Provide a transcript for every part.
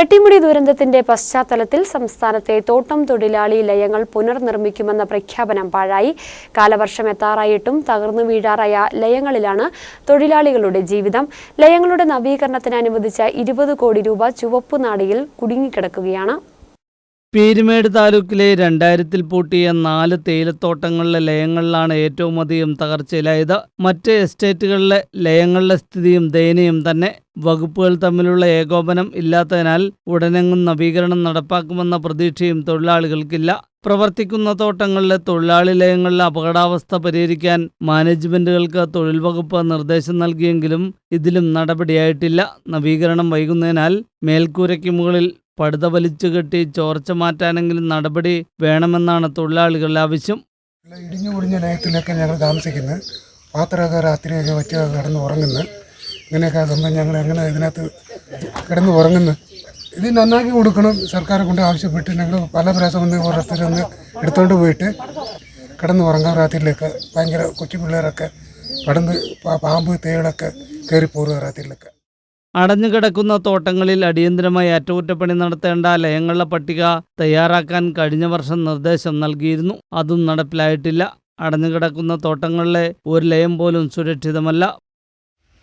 പെട്ടിമുടി ദുരന്തത്തിന്റെ പശ്ചാത്തലത്തിൽ സംസ്ഥാനത്തെ തോട്ടം തൊഴിലാളി ലയങ്ങൾ പുനർനിർമ്മിക്കുമെന്ന പ്രഖ്യാപനം പാഴായി. കാലവർഷം എത്താറായിട്ടും തകർന്നു വീഴാറായ ലയങ്ങളിലാണ് തൊഴിലാളികളുടെ ജീവിതം. ലയങ്ങളുടെ നവീകരണത്തിന് അനുവദിച്ച ഇരുപത് കോടി രൂപ ചുവപ്പുനാടിയിൽ കുടുങ്ങിക്കിടക്കുകയാണ് പീരുമേട് താലൂക്കിലെ രണ്ടായിരത്തിൽ പൂട്ടിയ നാല് തേയിലത്തോട്ടങ്ങളിലെ ലയങ്ങളിലാണ് ഏറ്റവും അധികം തകർച്ചയിലായത്. മറ്റ് എസ്റ്റേറ്റുകളിലെ ലയങ്ങളുടെ സ്ഥിതിയും ദയനീയം തന്നെ. വകുപ്പുകൾ തമ്മിലുള്ള ഏകോപനം ഇല്ലാത്തതിനാൽ ഉടനെങ്ങും നവീകരണം നടപ്പാക്കുമെന്ന പ്രതീക്ഷയും തൊഴിലാളികൾക്കില്ല. പ്രവർത്തിക്കുന്ന തോട്ടങ്ങളിലെ തൊഴിലാളി ലയങ്ങളിലെ അപകടാവസ്ഥ പരിഹരിക്കാൻ മാനേജ്മെന്റുകൾക്ക് തൊഴിൽ വകുപ്പ് നിർദ്ദേശം നൽകിയെങ്കിലും ഇതിലും നടപടിയായിട്ടില്ല. നവീകരണം വൈകുന്നതിനാൽ മേൽക്കൂരയ്ക്ക് മുകളിൽ പടുത വലിച്ചു കെട്ടി ചോർച്ച മാറ്റാനെങ്കിലും നടപടി വേണമെന്നാണ് തൊഴിലാളികളുടെ ആവശ്യം. ഇടിഞ്ഞു പൊടിഞ്ഞ ലയത്തിലൊക്കെ ഞങ്ങൾ താമസിക്കുന്നത് പാത്രമൊക്കെ രാത്രിയൊക്കെ വെച്ച് കിടന്ന് ഉറങ്ങുന്നു. ഇങ്ങനെയൊക്കെ സംഭവം ഞങ്ങൾ എങ്ങനെ ഇതിനകത്ത് കിടന്ന് ഉറങ്ങുന്നു? ഇത് നന്നാക്കി കൊടുക്കണം. സർക്കാരെ കൊണ്ട് ആവശ്യപ്പെട്ട് ഞങ്ങൾ പല പ്രാവശ്യം വന്ന് ഓരോരുത്തരൊന്ന് എടുത്തുകൊണ്ട് പോയിട്ട് കിടന്ന് ഉറങ്ങാൻ രാത്രിയിലൊക്കെ ഭയങ്കര കൊച്ചു പിള്ളേരൊക്കെ പടന്ന് പാമ്പ് തേളൊക്കെ കയറിപ്പോറുക രാത്രിയിലൊക്കെ. അടഞ്ഞുകിടക്കുന്ന തോട്ടങ്ങളിൽ അടിയന്തരമായി അറ്റകുറ്റപ്പണി നടത്തേണ്ട ലയങ്ങളുടെ പട്ടിക തയ്യാറാക്കാൻ കഴിഞ്ഞ വർഷം നിർദ്ദേശം നൽകിയിരുന്നു. അതും നടപ്പിലായിട്ടില്ല. അടഞ്ഞുകിടക്കുന്ന തോട്ടങ്ങളിലെ ഒരു ലയം പോലും സുരക്ഷിതമല്ല.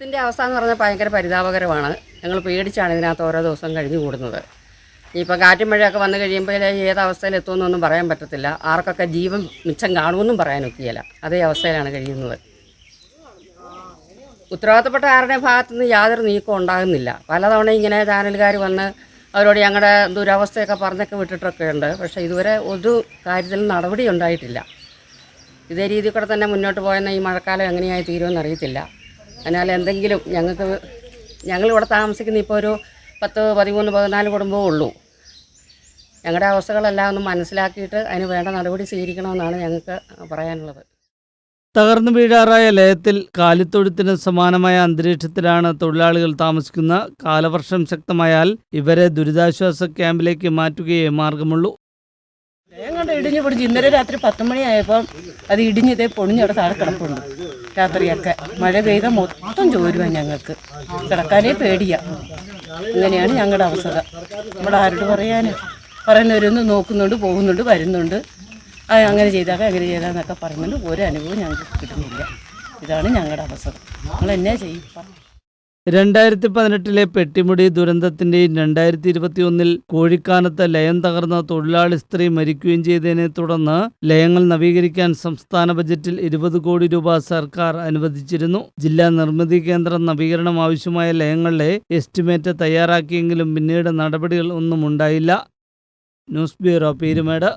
ഇതിന്റെ അവസ്ഥ എന്ന് പറഞ്ഞാൽ ഭയങ്കര പരിതാപകരമാണ്. ഞങ്ങൾ പേടിച്ചാണ് ഇതിനകത്ത് ഓരോ ദിവസം കഴിഞ്ഞു കൂടുന്നത്. ഇനിയിപ്പോൾ കാറ്റും മഴയൊക്കെ വന്നു കഴിയുമ്പോൾ ഏത് അവസ്ഥയിൽ എത്തുമെന്നൊന്നും പറയാൻ പറ്റത്തില്ല. ആർക്കൊക്കെ ജീവൻ മിച്ചം കാണുമെന്നും പറയാനൊക്കെയല്ല. അതേ അവസ്ഥയിലാണ് കഴിയുന്നത്. ഉത്തരവാദിത്തപ്പെട്ട ആരുടെ ഭാഗത്തു നിന്ന് യാതൊരു നീക്കം ഉണ്ടാകുന്നില്ല. പലതവണ ഇങ്ങനെ ചാനലുകാർ വന്ന് അവരോട് ഞങ്ങളുടെ ദുരവസ്ഥയൊക്കെ പറഞ്ഞൊക്കെ വിട്ടിട്ടൊക്കെ ഉണ്ട്. പക്ഷേ ഇതുവരെ ഒരു കാര്യത്തിലും നടപടി ഉണ്ടായിട്ടില്ല. ഇതേ രീതിയിൽ കൂടെ തന്നെ മുന്നോട്ട് പോയെന്ന ഈ മഴക്കാലം എങ്ങനെയായി തീരുമെന്ന് അറിയത്തില്ല. അതിനാൽ എന്തെങ്കിലും ഞങ്ങൾക്ക് ഞങ്ങളിവിടെ താമസിക്കുന്ന ഇപ്പോൾ ഒരു പത്ത് പതിമൂന്ന് പതിനാല് കുടുംബമേ ഉള്ളൂ. ഞങ്ങളുടെ അവസ്ഥകളെല്ലാം ഒന്ന് മനസ്സിലാക്കിയിട്ട് അതിന് വേണ്ട നടപടി സ്വീകരിക്കണമെന്നാണ് ഞങ്ങൾക്ക് പറയാനുള്ളത്. തകർന്നു വീഴാറായ ലയത്തിൽ കാലിത്തൊഴുത്തിന് സമാനമായ അന്തരീക്ഷത്തിലാണ് തൊഴിലാളികൾ താമസിക്കുന്ന. കാലവർഷം ശക്തമായാൽ ഇവരെ ദുരിതാശ്വാസ ക്യാമ്പിലേക്ക് മാറ്റുകയേ മാർഗമുള്ളൂ. ഞങ്ങളുടെ ഇടിഞ്ഞു പൊടിച്ച് ഇന്നലെ രാത്രി പത്ത് മണിയായപ്പം അത് ഇടിഞ്ഞിതേ പൊടിഞ്ഞവിടെ താഴെ കിടപ്പുണ്ട്. രാത്രിയൊക്കെ. മഴ പെയ്ത മൊത്തം ചോരുവാ ഞങ്ങൾക്ക്. കിടക്കാനേ പേടിയാ. ഇങ്ങനെയാണ് ഞങ്ങളുടെ അവസ്ഥ. നമ്മൾ ആരോട് പറയാൻ പറയുന്നവരൊന്ന് നോക്കുന്നുണ്ട് പോകുന്നുണ്ട് വരുന്നുണ്ട്. ആ അങ്ങനെ ചെയ്താൽ അങ്ങനെ ചെയ്താന്നൊക്കെ പറയുന്നുണ്ട്. ഒരു അനുഭവം ഞങ്ങൾക്ക് കിട്ടുന്നില്ല. ഇതാണ് ഞങ്ങളുടെ അവസരം നമ്മൾ എന്നാ ചെയ്യും. രണ്ടായിരത്തി പതിനെട്ടിലെ പെട്ടിമുടി ദുരന്തത്തിന്റെയും രണ്ടായിരത്തി ഇരുപത്തിയൊന്നിൽ കോഴിക്കാനത്ത് ലയം തകർന്ന തൊഴിലാളി സ്ത്രീ മരിക്കുകയും ചെയ്തതിനെ തുടർന്ന് ലയങ്ങൾ നവീകരിക്കാൻ സംസ്ഥാന ബജറ്റിൽ ഇരുപത് കോടി രൂപ സർക്കാർ അനുവദിച്ചിരുന്നു. ജില്ലാ നിർമ്മിതി കേന്ദ്രം നവീകരണം ആവശ്യമായ ലയങ്ങളുടെ എസ്റ്റിമേറ്റ് തയ്യാറാക്കിയെങ്കിലും പിന്നീട് നടപടികൾ ഒന്നും ഉണ്ടായില്ല. News bureau Peermade.